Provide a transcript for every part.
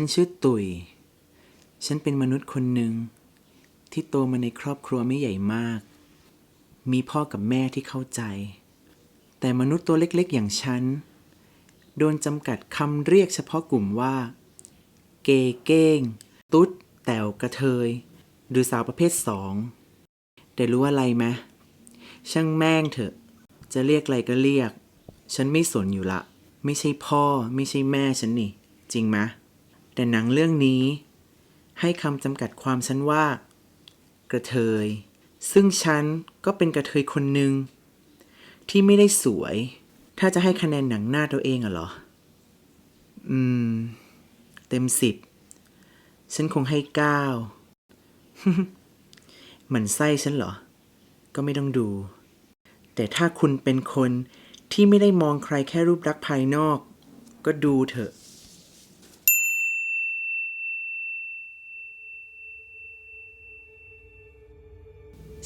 ฉันชื่อตุยฉันเป็นมนุษย์คนหนึ่ง ที่โตมาในครอบครัวไม่ใหญ่มาก มีพ่อกับแม่ที่เข้าใจ แต่มนุษย์ตัวเล็กๆ อย่างฉัน โดนจำกัดคำเรียกเฉพาะกลุ่มว่า เกเก้ง ตุ๊ด แต๋วกระเทย หรือสาวประเภทสอง แต่รู้อะไรไหมช่างแม่งเถอะ จะเรียกอะไรก็เรียก ฉันไม่สนอยู่ละ ไม่ใช่พ่อ ไม่ใช่แม่ฉันนี่ จริงไหม แต่หนังเรื่องนี้ ให้คำจำกัดความฉันว่า กระเทย ซึ่งฉันก็เป็นกระเทยคนหนึ่งที่ไม่ได้สวย ถ้าจะให้คะแนนหนังหน้าตัวเองอะเหรอ อืม เต็มสิบ ฉันคงให้เก้าหมันไส้ฉันเหรอ ก็ไม่ต้องดู แต่ถ้าคุณเป็นคนที่ไม่ได้มองใครแค่รูปลักษณ์ภายนอก ก็ดูเถอะ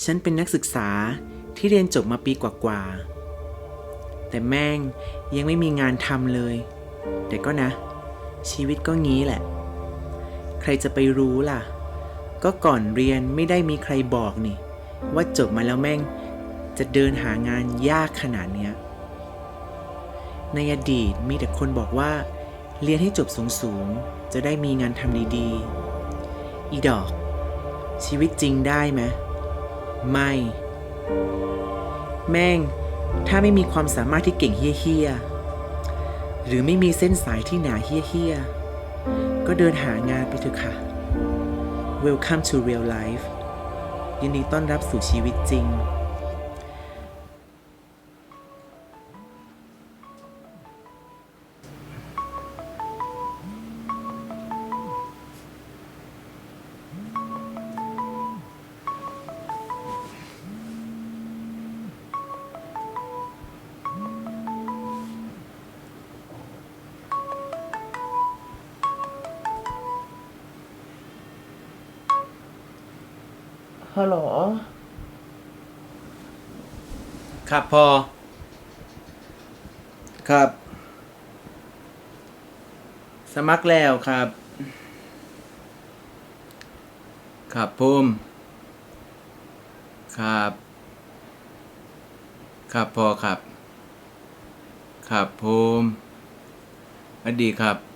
ฉันเป็นนักศึกษาที่เรียนจบมาปีกว่าๆ แต่แม่งยังไม่มีงานทำเลย แต่ก็นะ ชีวิตก็งี้แหละ ใครจะไปรู้ล่ะ ก็ก่อนเรียนไม่ได้มีใครบอกนี่ ว่าจบมาแล้วแม่งจะเดินหางานยากขนาดเนี้ย ในอดีตมีแต่คนบอกว่า เรียนให้จบสูงๆ จะได้มีงานทำดีๆ อีดอก ชีวิตจริงได้ไหม ไม่ แม่ง ถ้าไม่มีความสามารถที่เก่งเฮี้ยๆหรือไม่มีเส้นสายที่หนาเฮี้ยๆก็เดินหางานไปเถอะค่ะ Welcome to real life ยินดีต้อนรับสู่ชีวิตจริง ครับพอครับ สมัครแล้วครับ ครับภูมครับ ครับพอครับ ครับภูมอดีครับ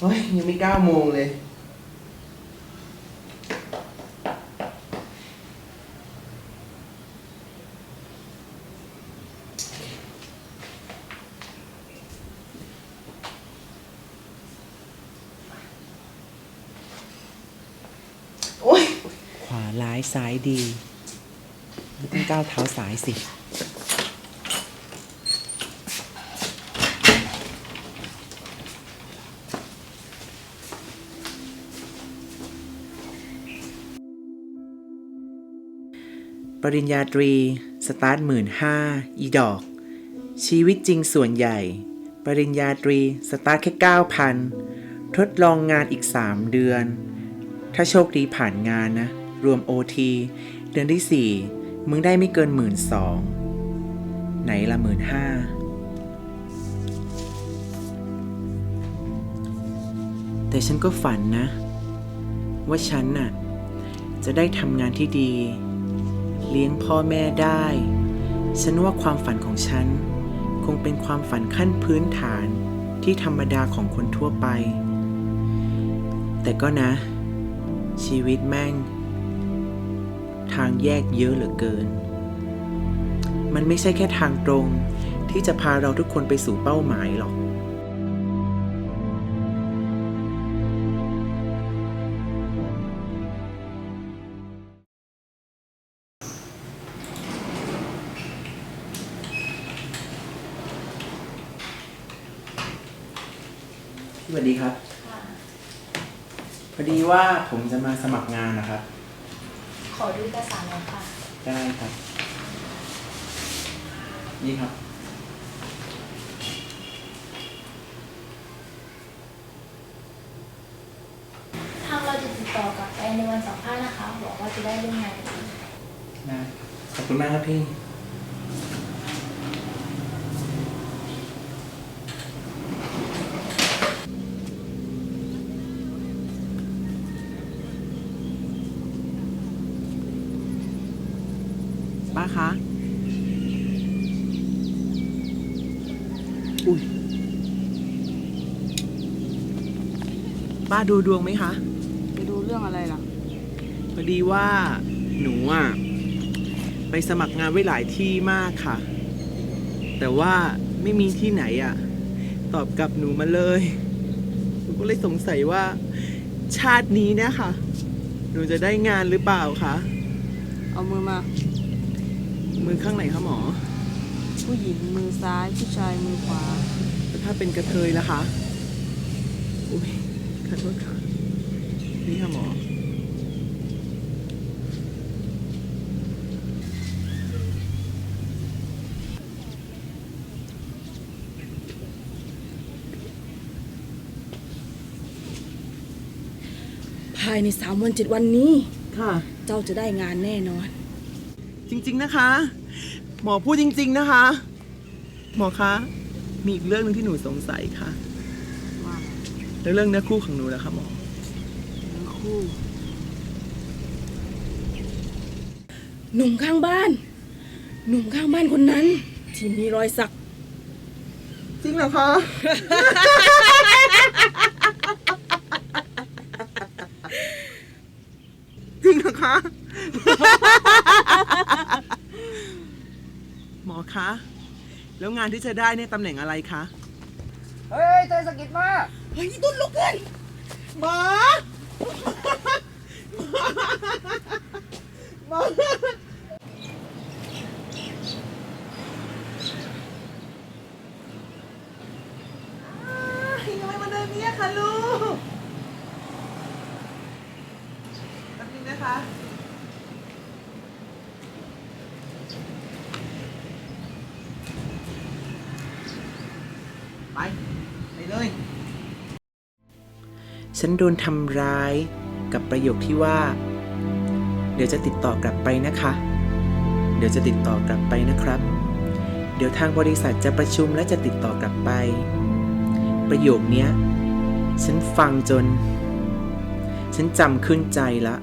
โอ้ย ยังไม่เก้าโมงเลย โอ้ย ขวาร้ายซ้ายดีไม่ต้องก้าวเท้าซ้ายสิ ริญญาตรี สตาร์ทหมื่นห้าอีดอก ชีวิตจริงส่วนใหญ่ ปริญญาตรีสตาร์ทแค่9,000ทดลองงานอีก3เดือน ถ้าโชคดีผ่านงานนะ รวม OT เดือนที่4มึงได้ไม่เกินหมื่นสองไหนละหมื่นห้าแต่ฉันก็ฝันนะ ว่าฉันน่ะ จะได้ทำงานที่ดี เลี้ยงพ่อแม่ได้ ฉันว่าความฝันของฉัน คงเป็นความฝันขั้นพื้นฐานที่ธรรมดาของคนทั่วไป แต่ก็นะ ชีวิตแม่ง ทางแยกเยอะเหลือเกิน มันไม่ใช่แค่ทางตรงที่จะพาเราทุกคนไปสู่เป้าหมายหรอก สวัสดีครับพอดีว่าผมจะมาสมัครงานนะครับ ขอดูเอกสารหน่อยค่ะ ได้ครับ นี่ครับ ทางเราจะติดต่อกลับไปในวันสัมภาษณ์นะคะ บอกว่าจะได้ร่วมงานกันนะขอบคุณมากครับพี่ ป้าคะ อุ้ยป้าดูดวงไหมคะไปดูเรื่องอะไรล่ะ พอดีว่าหนูอะไปสมัครงานไว้หลายที่มากค่ะ แต่ว่าไม่มีที่ไหนอะ ตอบกลับหนูมาเลยหนูก็เลยสงสัยว่า ชาตินี้เนี่ยค่ะ หนูจะได้งานหรือเปล่าคะ เอามือมา มือข้างไหนคะหมอ ผู้หญิงมือซ้ายผู้ชายมือขวา แล้วถ้าเป็นกระเทยล่ะคะ อุ้ยขอโทษค่ะ นี่ค่ะหมอ ภายในสามวันเจ็ดวันนี้ ค่ะ เจ้าจะได้งานแน่นอน จริง ๆนะคะ หมอพูดจริง ๆนะคะ หมอคะมีอีกเรื่องหนึงที่หนูสงสัยค่ะ ว่าแล้วเรื่องเนื้อคู่ของหนูนะคะหมอ ทั้งคู่ หนุ่มข้างบ้าน หนุ่มข้างบ้านคนนั้น ที่มีรอยสัก จริงเหรอคะ จริงเหรอคะ หมอ คะ แล้วงานที่จะได้เนี่ยตำแหน่งอะไรคะเฮ้ยเตยสะกิดมาเฮ้ยตุ้นลุกขึ้นหมอหมอทำไมมาเดินเนี่ยคะลูกแป๊บนึงนะคะ ไป ไปเลย ฉันโดนทำร้ายกับประโยคที่ว่า เดี๋ยวจะติดต่อกลับไปนะคะ เดี๋ยวจะติดต่อกลับไปนะครับ เดี๋ยวทางบริษัทจะประชุมและจะติดต่อกลับไป ประโยคนี้ฉันฟังจน ฉันจำขึ้นใจละ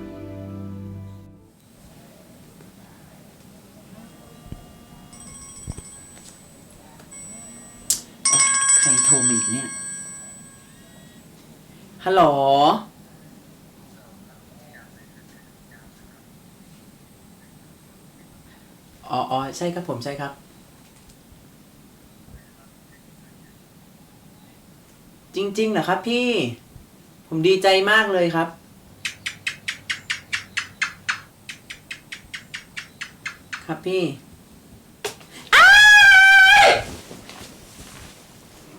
ฮัลโหล อ๋ออ๋อใช่ครับผมใช่ครับ จริงๆเหรอครับพี่ ผมดีใจมากเลยครับ ครับพี่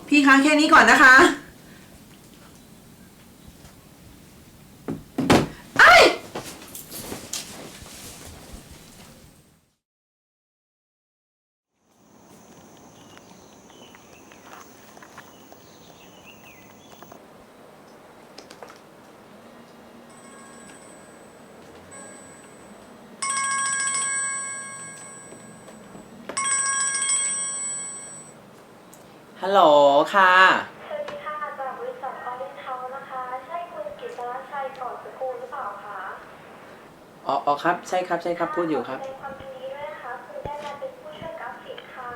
พี่คะแค่นี้ก่อนนะคะ ฮัลโหลค่ะ สวัสดีค่ะจากบริษัทออริเทานะคะ ใช่คุณกิตรัชชัยก่อนสกูลหรือเปล่าคะอ๋ออ๋อครับ ใช่ครับ ใช่ครับ พูดอยู่ครับแสดงความยินดีด้วยนะคะ คุณได้มาเป็นผู้ช่วยกราฟิกค่ะ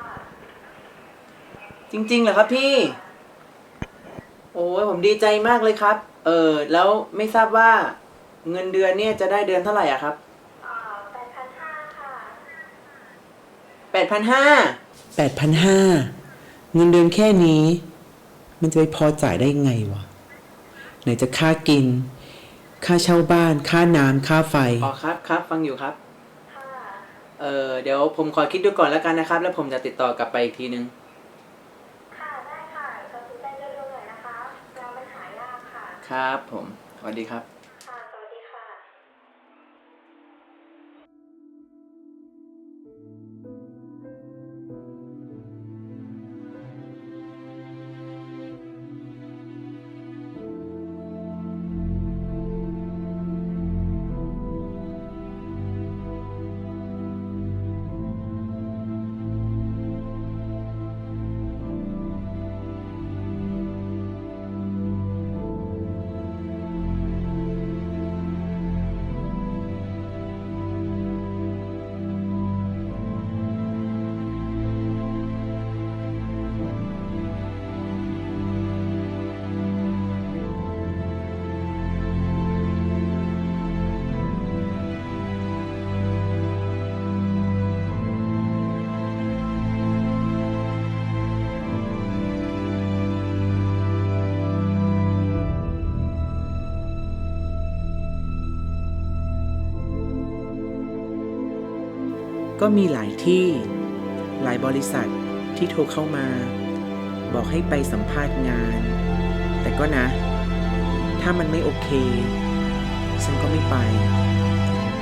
จริงๆเหรอครับพี่ โอ้ยผมดีใจมากเลยครับ เออ แล้วไม่ทราบว่าเงินเดือนเนี่ยจะได้เดือนเท่าไหร่อะครับ อ่า8,500ค่ะ แปดพันห้า แปดพันห้า เงินเดือนแค่นี้ มันจะไปพอจ่ายได้ไงวะ ไหนจะค่ากิน ค่าเช่าบ้าน ค่าน้ำค่าไฟ อ๋อครับครับฟังอยู่ครับ ค่ะ เออเดี๋ยวผมขอคิดดูก่อนแล้วกันนะครับ แล้วผมจะติดต่อกลับไปอีกทีนึง ค่ะได้ค่ะตัดสินใจเร็วๆหน่อยนะคะงานมันหายากค่ะ ครับผม สวัสดีครับ ค่ะ สวัสดีค่ะ ก็มีหลายที่ หลายบริษัทที่โทรเข้ามา บอกให้ไปสัมภาษณ์งาน แต่ก็นะ ถ้ามันไม่โอเค ฉันก็ไม่ไป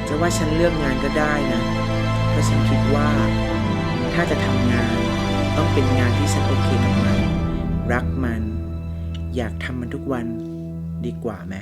จะว่าฉันเลือกงานก็ได้นะเพราะฉันคิดว่า ถ้าจะทำงานต้องเป็นงานที่ฉันโอเคกับมัน รักมัน อยากทำมันทุกวันดีกว่าไหม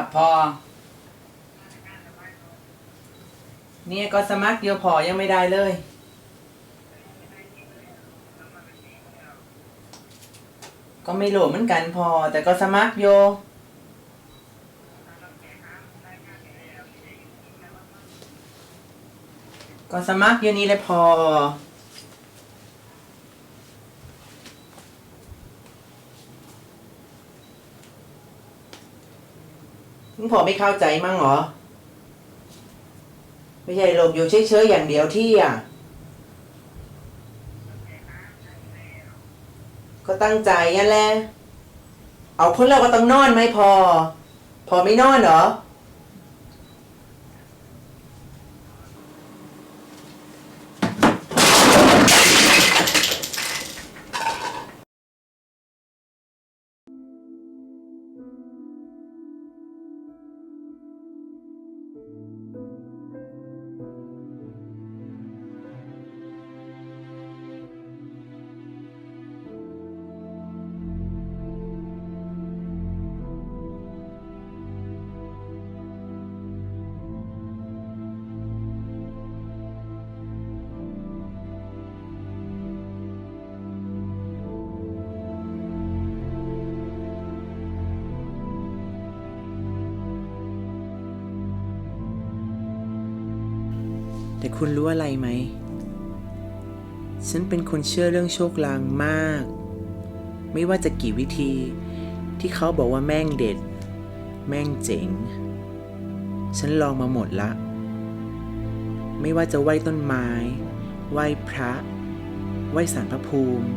ครับพอ เนี่ยก็สมัครเดียวพอยังไม่ได้เลย ก็ไม่โหลเหมือนกันพอ แต่ก็สมัครโยก็สมัครอยู่นี่แหละพอ มึงพอไม่เข้าใจมั้งเหรอ ไม่ใช่หลบอยู่เฉยๆอย่างเดียวที่อะ ก็ตั้งใจยันแหละ เอาคนเราก็ต้องนอนไหมพอ พอไม่นอนเหรอ แต่คุณรู้อะไรไหม ฉันเป็นคนเชื่อเรื่องโชคลางมาก ไม่ว่าจะกี่วิธีที่เขาบอกว่าแม่งเด็ด แม่งเจ๋ง ฉันลองมาหมดละ ไม่ว่าจะไหว้ต้นไม้ ไหว้พระ ไหว้สารพระภูมิ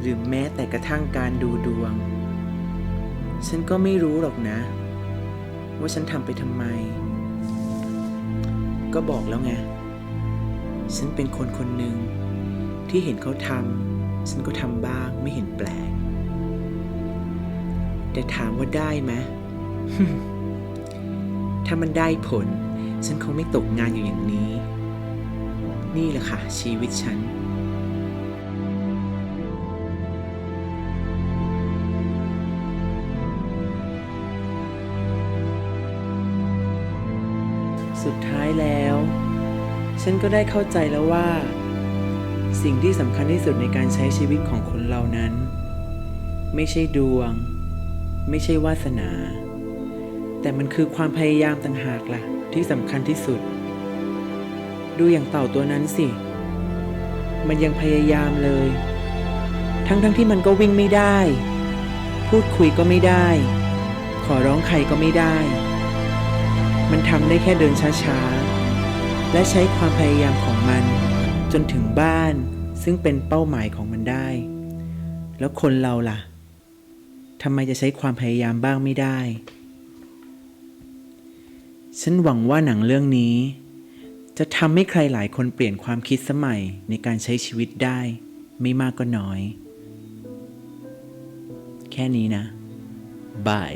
หรือแม้แต่กระทั่งการดูดวง ฉันก็ไม่รู้หรอกนะ ว่าฉันทำไปทำไม ก็บอกแล้วไง ฉันเป็นคนคนหนึ่งที่เห็นเขาทำฉันก็ทำบ้างไม่เห็นแปลก แต่ถามว่าได้ไหมถ้ามันได้ผล ฉันคงไม่ตกงานอยู่อย่างนี้ นี่แหละค่ะชีวิตฉัน ฉันก็ได้เข้าใจแล้วว่า สิ่งที่สำคัญที่สุดในการใช้ชีวิตของคนเรานั้น ไม่ใช่ดวง ไม่ใช่วาสนา แต่มันคือความพยายามต่างหากล่ะ ที่สำคัญที่สุด ดูอย่างเต่าตัวนั้นสิ มันยังพยายามเลย ทั้งๆทที่มันก็วิ่งไม่ได้ พูดคุยก็ไม่ได้ ขอร้องใครก็ไม่ได้ มันทำได้แค่เดินช้าๆ และใช้ความพยายามของมัน จนถึงบ้านซึ่งเป็นเป้าหมายของมันได้ แล้วคนเราล่ะทำไมจะใช้ความพยายามบ้างไม่ได้ ฉันหวังว่าหนังเรื่องนี้ จะทำให้ใครหลายคนเปลี่ยนความคิดสมัยในการใช้ชีวิตได้ ไม่มากก็น้อย แค่นี้นะบาย